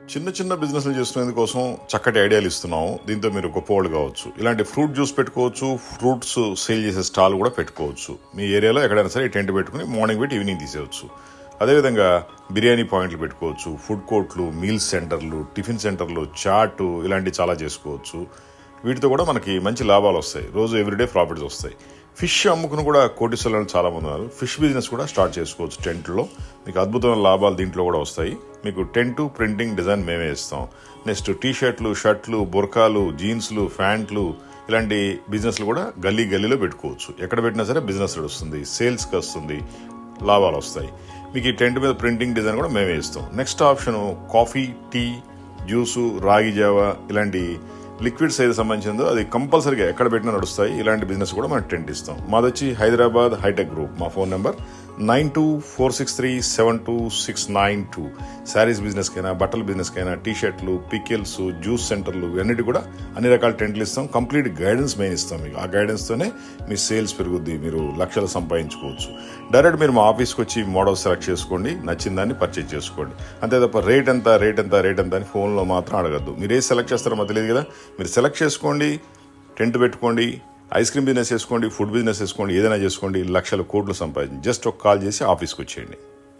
చిన్న చిన్న బిజినెస్లు చేసుకునేందుకోసం చక్కటి ఐడియాలు ఇస్తున్నాము. దీంతో మీరు గొప్పవాళ్ళు కావచ్చు. ఇలాంటి ఫ్రూట్ జ్యూస్ పెట్టుకోవచ్చు ఫ్రూట్స్ సేల్ చేసే స్టాల్ కూడా పెట్టుకోవచ్చు. మీ ఏరియాలో ఎక్కడైనా సరే టెంట్ పెట్టుకుని మార్నింగ్ పెట్టి ఈవినింగ్ తీసేయచ్చు అదేవిధంగా బిర్యానీ పాయింట్లు పెట్టుకోవచ్చు ఫుడ్ కోర్ట్లు మీల్స్ సెంటర్లు టిఫిన్ సెంటర్లు చాట్ ఇలాంటివి చాలా చేసుకోవచ్చు. వీటితో కూడా మనకి మంచి లాభాలు వస్తాయి. రోజు ఎవ్రీడే ప్రాఫిట్స్ వస్తాయి. ఫిష్ అమ్ముకుని కూడా కోటీశ్వరులు చాలా మంది ఉన్నారు. ఫిష్ బిజినెస్ కూడా స్టార్ట్ చేసుకోవచ్చు టెంట్లో. మీకు అద్భుతమైన లాభాలు దీంట్లో కూడా వస్తాయి. మీకు టెంట్ ప్రింటింగ్ డిజైన్ మేమే ఇస్తాం. నెక్స్ట్ టీ షర్ట్లు షర్ట్లు బుర్కాలు జీన్స్లు ప్యాంట్లు ఇలాంటి బిజినెస్లు కూడా గల్లీ గల్లీలో పెట్టుకోవచ్చు. ఎక్కడ పెట్టినా సరే బిజినెస్ వస్తుంది సేల్స్కి వస్తుంది. లాభాలు వస్తాయి. మీకు ఈ టెంట్ మీద ప్రింటింగ్ డిజైన్ కూడా మేమే ఇస్తాం. Next option coffee tea juice రాగి జావా ఇలాంటి లిక్విడ్స్ ఏది సంబంధించిందో అది కంపల్సరీగా ఎక్కడ పెట్టినా నడుస్తాయి. ఇలాంటి బిజినెస్ కూడా మనం టెంట్ ఇస్తాం మాది వచ్చి హైదరాబాద్ హైటెక్ గ్రూప్. మా phone number nine two four six three seven two six nine two. Saris బిజినెస్కైనా బట్టల బిజినెస్కైనా టీషర్ట్లు పికెల్స్ పికిల్స్ జ్యూస్ సెంటర్లు ఇవన్నిటి కూడా అన్ని రకాల టెంట్లు ఇస్తాం. కంప్లీట్ గైడెన్స్ మెయిన్ ఇస్తాం మీకు. ఆ గైడెన్స్తోనే మీ సేల్స్ పెరుగుద్ది మీరు లక్షలు సంపాదించుకోవచ్చు. డైరెక్ట్ మీరు మా ఆఫీస్కి వచ్చి మోడల్ సెలెక్ట్ చేసుకోండి నచ్చిన దాన్ని పర్చేజ్ చేసుకోండి. అంతే తప్ప రేట్ ఎంత రేట్ ఎంత రేట్ ఎంత అని ఫోన్లో మాత్రం అడగద్దు. మీరు ఏది సెలెక్ట్ చేస్తారో మాకు తెలియదు కదా. మీరు సెలెక్ట్ చేసుకోండి టెంట్ పెట్టుకోండి ఐస్ క్రీమ్ బిజినెస్ చేసుకోండి ఫుడ్ బిజినెస్ చేసుకోండి ఏదైనా చేసుకోండి లక్షల కోట్లు సంపాదించి జస్ట్ ఒక కాల్ చేసి ఆఫీస్కి వచ్చేయండి.